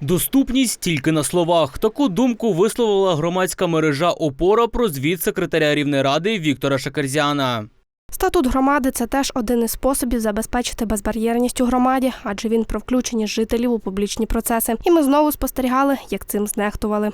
Доступність тільки на словах. Таку думку висловила громадська мережа Опора про звіт секретаря Рівнеради Віктора Шакерзяна. Статут громади це теж один із способів забезпечити безбар'єрність у громаді, адже він про включення жителів у публічні процеси. І ми знову спостерігали, як цим знехтували.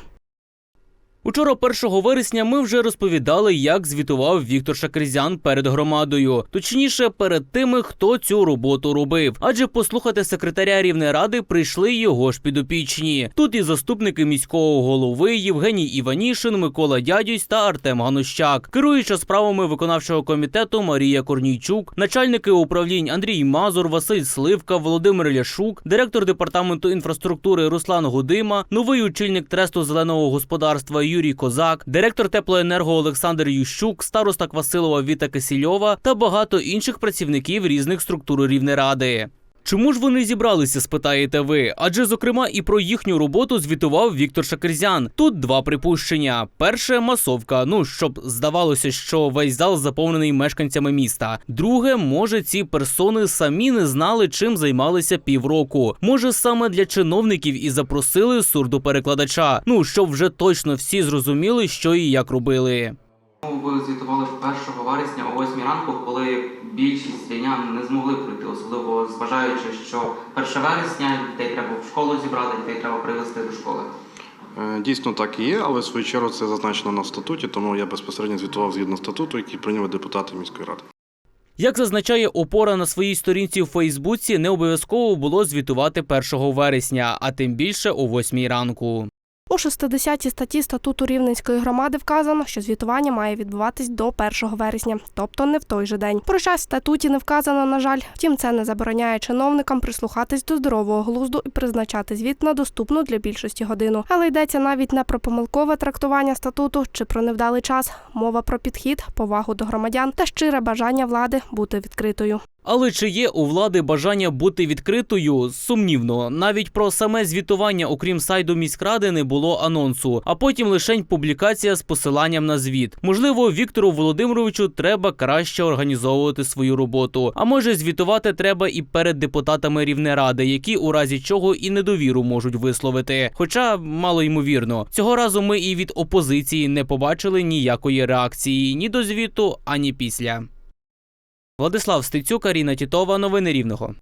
Учора, 1 вересня, ми вже розповідали, як звітував Віктор Шакерзян перед громадою, точніше, перед тими, хто цю роботу робив. Адже послухати секретаря Рівнеради прийшли його ж підопічні. Тут і заступники міського голови Євгеній Іванішин, Микола Дядюсь та Артем Ганущак, керуюча справами виконавчого комітету Марія Корнійчук, начальники управлінь Андрій Мазур, Василь Сливка, Володимир Ляшук, директор департаменту інфраструктури Руслан Гудима, новий очільник тресту зеленого господарства Юрій Козак, директор теплоенерго Олександр Ющук, староста Квасилова Віта Кисільова та багато інших працівників різних структур Рівнеради. Чому ж вони зібралися, спитаєте ви? Адже, зокрема, і про їхню роботу звітував Віктор Шакерзян. Тут два припущення: перше масовка. Ну щоб здавалося, що весь зал заповнений мешканцями міста. Друге, може, ці персони самі не знали, чим займалися півроку. Може, саме для чиновників і запросили сурдоперекладача. Ну щоб вже точно всі зрозуміли, що і як робили. Ви звітували 1 вересня о 8 ранку, коли більшість рівнян не змогли прийти, особливо зважаючи, що 1 вересня дітей треба в школу зібрати, дітей треба привезти до школи. Е, Дійсно так і є, але в свою чергу це зазначено на статуті, тому я безпосередньо звітував згідно статуту, який прийняли депутати міської ради. Як зазначає опора на своїй сторінці в Фейсбуці, не обов'язково було звітувати 1 вересня, а тим більше о 8 ранку. У 60-й статті статуту Рівненської громади вказано, що звітування має відбуватись до 1 вересня, тобто не в той же день. Про час в статуті не вказано, на жаль. Втім, це не забороняє чиновникам прислухатись до здорового глузду і призначати звіт на доступну для більшості годину. Але йдеться навіть не про помилкове трактування статуту чи про невдалий час. Мова про підхід, повагу до громадян та щире бажання влади бути відкритою. Але чи є у влади бажання бути відкритою? Сумнівно. Навіть про саме звітування, окрім сайту міськради, не було анонсу, а потім лишень публікація з посиланням на звіт. Можливо, Віктору Володимировичу треба краще організовувати свою роботу. А може, звітувати треба і перед депутатами Рівнеради, які у разі чого і недовіру можуть висловити. Хоча мало ймовірно, цього разу ми і від опозиції не побачили ніякої реакції ні до звіту, ані після. Владислав Стецюк, Аріна Тітова. Новини Рівного.